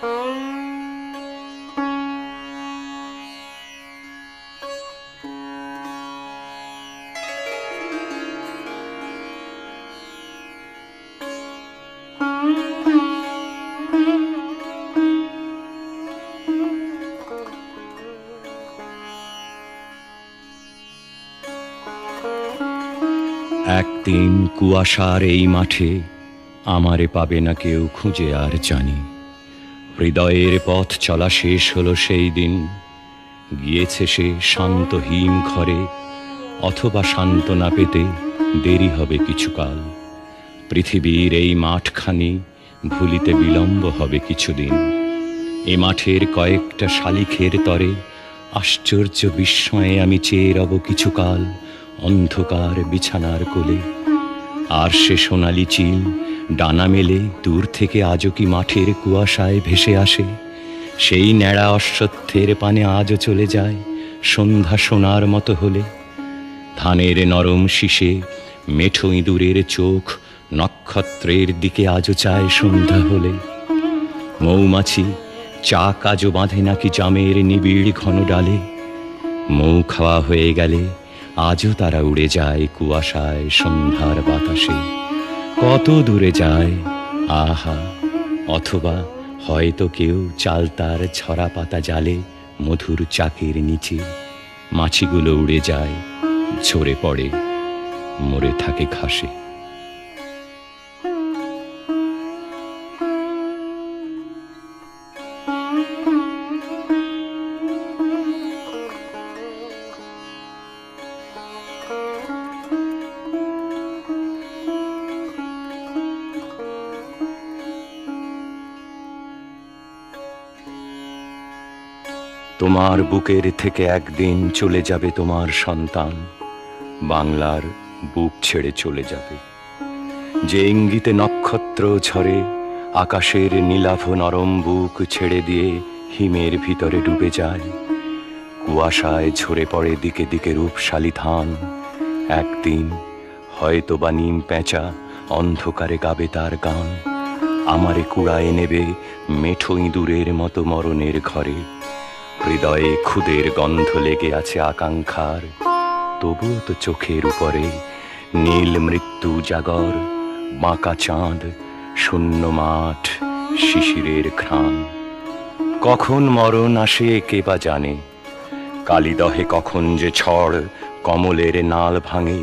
একদিন কুয়াশার এই মাঠে আমারে পাবে না কেউ খুঁজে আর জানি। হৃদয়ের পথ চলা শেষ হলো সেই দিন। গিয়েছে সে শান্ত হিম ঘরে, অথবা শান্ত না পেতে দেরি হবে কিছুকাল। পৃথিবীর এই মাঠখানি ভুলিতে বিলম্ব হবে কিছুদিন। এ মাঠের কয়েকটা শালিখের তরে আশ্চর্য বিস্ময়ে আমি চেয়ে রব কিছুকাল অন্ধকার বিছানার কোলে। আর সে সোনালি চিল ডানা মেলে দূর থেকে আজও কি মাঠের কুয়াশায় ভেসে আসে? সেই ন্যাড়া অশ্বত্থের পানে আজও চলে যায় সন্ধ্যা সোনার মতো হলে। ধানের নরম শীষে মেঠো ইঁদুরের চোখ নক্ষত্রের দিকে আজও চায় সন্ধ্যা হলে। মৌমাছি চা কাজও বাঁধে নাকি জামের নিবিড় ঘন ডালে? মৌ খাওয়া হয়ে গেলে আজও তারা উড়ে যায় কুয়াশায় সন্ধ্যার বাতাসে। কত দূরে যায়? আহা, অথবা হয়তো কেউ চাল তার ছড়া পাতা জালে মধুর চাকের নিচে মাছিগুলো উড়ে যায়, ঝরে পড়ে, মরে থাকে ঘাসে। তোমার বুকের থেকে একদিন চলে যাবে তোমার সন্তান। বাংলার বুক ছেড়ে চলে যাবে। যে ইঙ্গিতে নক্ষত্র ঝরে, আকাশের নীলাভ নরম বুক ছেড়ে দিয়ে হিমের ভিতরে ডুবে যায়। কুয়াশায় ঝরে পড়ে দিকে দিকে রূপশালী ধান। একদিন হয়তো বা নিম পেঁচা অন্ধকারে গাবে তার গান। আমারে কুড়ায় নেবে মেঠো ইঁদুরের মতো মরণের ঘরে। হৃদয়ে খুদের গন্ধ লেগে আছে আকাঙ্ক্ষার। তবুও তো চোখের উপরে নীল মৃত্যু জাগর, বাঁকা চাঁদ, শূন্য মাঠ, শিশিরের ঘ্রাণ। কখন মরণ আসে কে বা জানে? কালিদহে কখন যে ছড় কমলের নাল ভাঙে,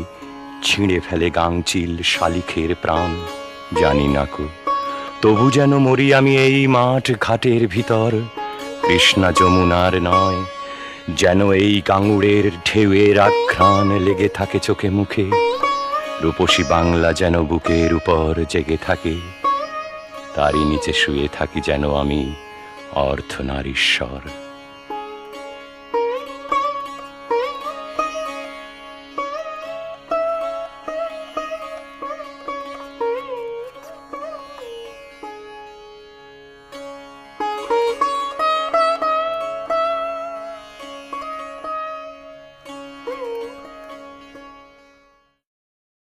ছিঁড়ে ফেলে গাংচিল শালিখের প্রাণ। জানি না কো, তবু যেন মরি আমি এই মাঠ ঘাটের ভিতর। কৃষ্ণা যমুনার নয়, যেন এই কাঙুরের ঢেউয়ের আঘ্রাণ লেগে থাকে চোখে মুখে। রূপসী বাংলা যেন বুকের উপর জেগে থাকে, তারই নিচে শুয়ে থাকি যেন আমি অর্ধনারীশ্বর